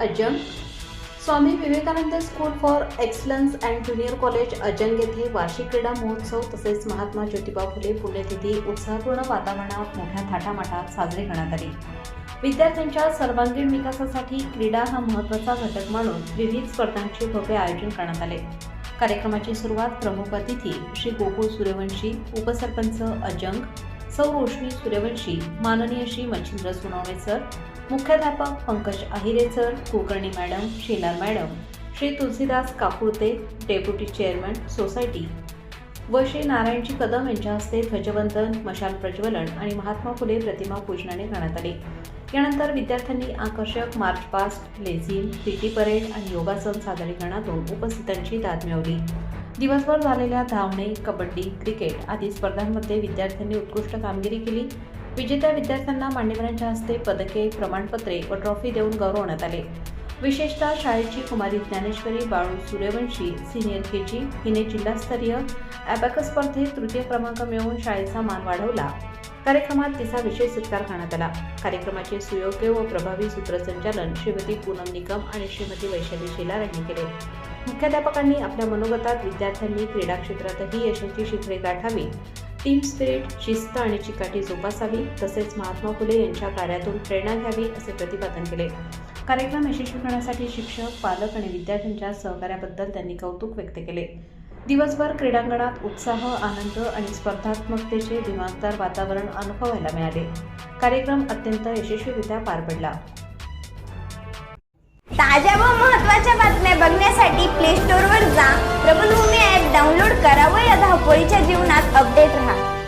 Ajang. Swami Vivekanand school for excellence and junior college Ajang येथे वार्षिक क्रीडा महोत्सव तसेच महात्मा ज्योतिबा फुले पुण्यतिथी उत्साहपूर्ण वातावरणात मोठ्या थाटामाटात साजरी करण्यात आली. विद्यार्थ्यांच्या सर्वांगीण विकासासाठी क्रीडा हा महत्त्वाचा घटक मानून विविध स्पर्धांचे भव्य आयोजन करण्यात आले. कार्यक्रमाची सुरुवात प्रमुख अतिथी श्री गोकुळ सूर्यवंशी उपसरपंच अजंग सौ रोशनी सूर्यवंशी माननीय श्री मच्छिंद्र सोनवणे सर मुख्याध्यापक Pankaj Ahire sir Kulkarni madam Shelar madam Shri Tulsidas Kakulte deputy chairman society. व श्री नारायणजी कदम यांच्या हस्ते ध्वजवंदन मशाल प्रज्वलन आणि महात्मा फुले प्रतिमा पूजनाने करण्यात आले. यानंतर विद्यार्थ्यांनी आकर्षक मार्च पास्ट लेझिम पीटी परेड आणि योगासन सादरीकरणातून उपस्थितांची दाद मिळवली. दिवसभर झालेल्या धावणे कबड्डी क्रिकेट आदी स्पर्धांमध्ये विद्यार्थ्यांनी उत्कृष्ट कामगिरी केली. विजेत्या विद्यार्थ्यांना मान्यवरांच्या हस्ते पदके प्रमाणपत्रे व ट्रॉफी देऊन गौरवण्यात आले. विशेषतः शाळेची कुमारी Dnyaneshwari Balu Suryavanshi senior K G हिने जिल्हास्तरीय ॲबॅकस स्पर्धेत तृतीय क्रमांक मिळवून शाळेचा मान वाढवला. कार्यक्रमात तिचा विशेष सत्कार करण्यात आला. कार्यक्रमाचे सुयोग्य व प्रभावी सूत्रसंचालन श्रीमती पूनम निकम आणि श्रीमती वैशाली शेलार यांनी केले. मुख्याध्यापकांनी आपल्या मनोगतात विद्यार्थ्यांनी क्रीडा क्षेत्रातही यशाची शिखरे गाठावी. टीम स्पिरिट शिस्त आणि चिकाटी जोपासावी तसेच महात्मा फुले यांच्या कार्यातून प्रेरणा घ्यावी असे प्रतिपादन केले. कार्यक्रम यशस्वी करण्यासाठी शिक्षक पालक आणि विद्यार्थ्यांच्या सहकार्याबद्दल त्यांनी कौतुक व्यक्त केले. दिवसभर क्रीडांगणात उत्साह आनंद आणि स्पर्धात्मकतेचे दिमागदार वातावरण अनुभवायला मिळाले. कार्यक्रम अत्यंत यशस्वीरित्या पार पडला. ताज्या व महत्त्वाच्या बातम्या बघण्यासाठी प्ले स्टोअरवर जा. प्रबलभूमी ॲप डाउनलोड करा व या धावपळीच्या जीवनात अपडेट राहा.